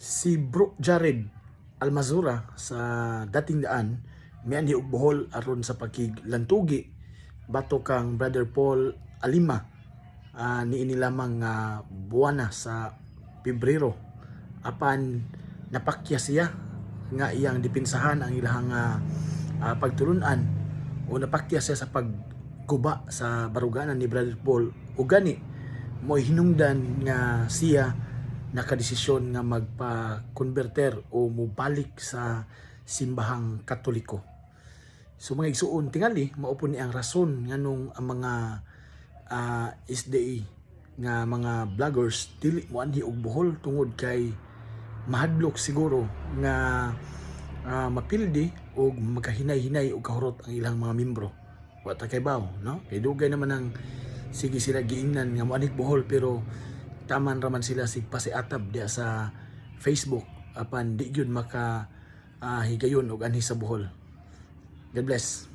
si Bro Jared Almazura sa dating daan mian di og Bohol aron sa pagkiglantugi bato kang Brother Paul Alima. Ah, niini lamang nga buwana sa Pebrero. Apan napakya siya nga iyang dipinsahan ang ilahang ah, ah, pagtulunan. O napakya siya sa pagguba sa baruganan ni Brother Paul. O gani mo hinungdan nga siya nakadesisyon nga magpa-converter o mubalik sa simbahang katoliko. So mga igsuon tingali maupo ni ang rason nganong ang mga ah, SDA nga mga vloggers dili mo anhi og buhol tungod kay mahadlok siguro nga ah, mapildi o magkahinay-hinay o kahurot ang ilang mga membro. Wa ta kay baw, no? Kay dugay naman ang sige sila giingnan nga mo buhol pero taman raman sila sig pasiatab diya sa Facebook apan di gyud maka ah, higayon og anhi sa buhol. God bless.